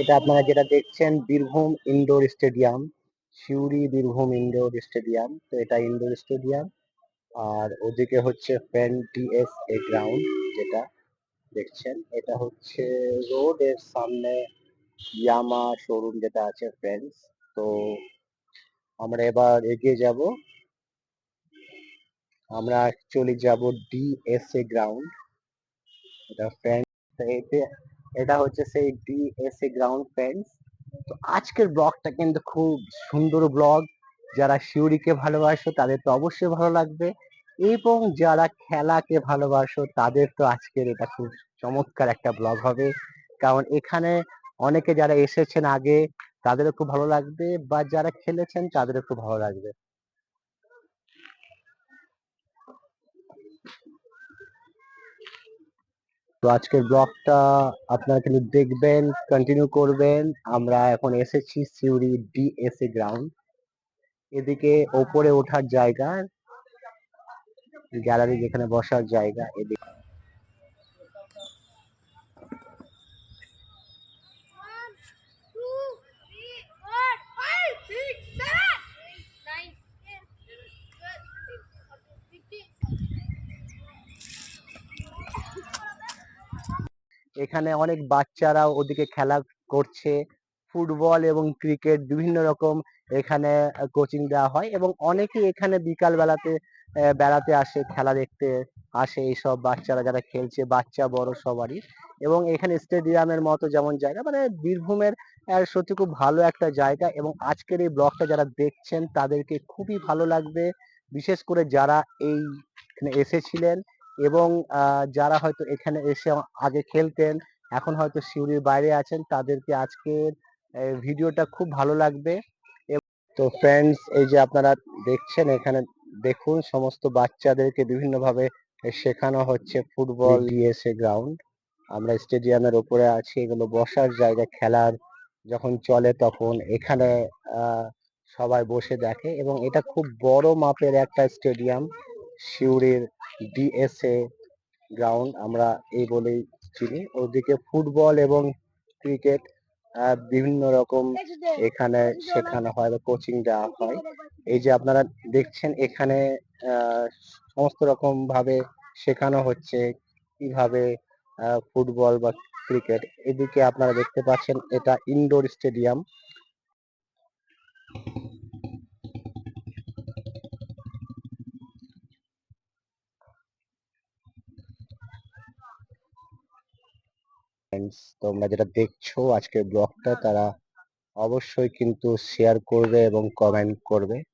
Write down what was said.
এটা আপনারা যেটা দেখছেন, Birbhum indoor stadium, Suri Birbhum indoor stadium, তো এটা ইনডোর স্টেডিয়াম। আর ওদিকে হচ্ছে ফ্যান টিএস এ গ্রাউন্ড যেটা দেখছেন, এটা হচ্ছে রোডের সামনে ইয়ামা শোরুম যেটা আছে ফ্রেন্ডস তো আমরা এবার এগিয়ে যাব। আমরা অ্যাকচুয়ালি যাব ডিএসএ গ্রাউন্ড এটা ফ্রেন্ড এতে এটা হচ্ছে সেই ডিএসএ গ্রাউন্ড ফ্রেন্ডস তো আজকের ব্লগটা কিন্তু খুব সুন্দর ব্লগ। যারা শিউরিকে ভালোবাসো, তাদের তো অবশ্যই ভালো লাগবে। এবং যারা খেলাকে ভালোবাসো, তাদের তো আজকের এটা খুব চমৎকার একটা ব্লগ হবে। কারণ এখানে অনেকে যারা এসেছেন আগে, তাদেরও খুব ভালো লাগবে। বা যারা খেলেছেন, তাদেরও খুব ভালো লাগবে। তো আজকের ব্লগটা আপনারা কিন্তু দেখবেন কন্টিনিউ করবেন। আমরা এখন এসেছি সিউড়ি ডিএসএ গ্রাউন্ড এদিকে ওপরে ওঠার জায়গা গ্যালারি যেখানে বসার জায়গা, এদিকে। এখানে অনেক বাচ্চারা ওদিকে খেলা করছে। ফুটবল এবং ক্রিকেট বিভিন্ন রকম এখানে কোচিং দেওয়া হয় এবং অনেকেই এখানে বিকাল বেলাতে বেড়াতে আসে, খেলা দেখতে আসে এইসব বাচ্চারা যারা খেলছে, বাচ্চা, বড় সবারই। এবং এখানে স্টেডিয়ামের মতো যেমন জায়গা মানে বীরভূমের সত্যি খুব ভালো একটা জায়গা এবং আজকের এই ব্লগটা যারা দেখছেন তাদেরকে খুবই ভালো লাগবে। বিশেষ করে যারা এই এসেছিলেন এবং যারা হয়তো এখানে এসে আগে খেলতেন এখন হয়তো সিউড়ির বাইরে আছেন তাদেরকে আজকের ভিডিওটা খুব ভালো লাগবে। তো ফ্রেন্ডস এই যে আপনারা দেখছেন এখানে দেখুন সমস্ত বাচ্চাদেরকে বিভিন্ন ভাবে শেখানো হচ্ছে ফুটবল ডিএসএ গ্রাউন্ড আমরা স্টেডিয়ামের উপরে আছি এগুলো বসার জায়গা খেলার যখন চলে তখন এখানে আহ, সবাই বসে দেখে এবং এটা খুব বড় মাপের একটা স্টেডিয়াম। সিউড়ির ডিএসএ গ্রাউন্ড আমরা এই বলেই চিনি। ওদিকে ফুটবল এবং ক্রিকেট বিভিন্ন রকম এখানে শেখানো হয় বা কোচিং দেওয়া হয়। এই যে আপনারা দেখছেন এখানে সমস্ত রকম ভাবে শেখানো হচ্ছে কীভাবে ফুটবল বা ক্রিকেট। এদিকে আপনারা দেখতে পাচ্ছেন এটা ইনডোর স্টেডিয়াম তোমরা যেটা দেখছ আজকের ব্লগটা তারা অবশ্যই কিন্তু শেয়ার করবে এবং কমেন্ট করবে।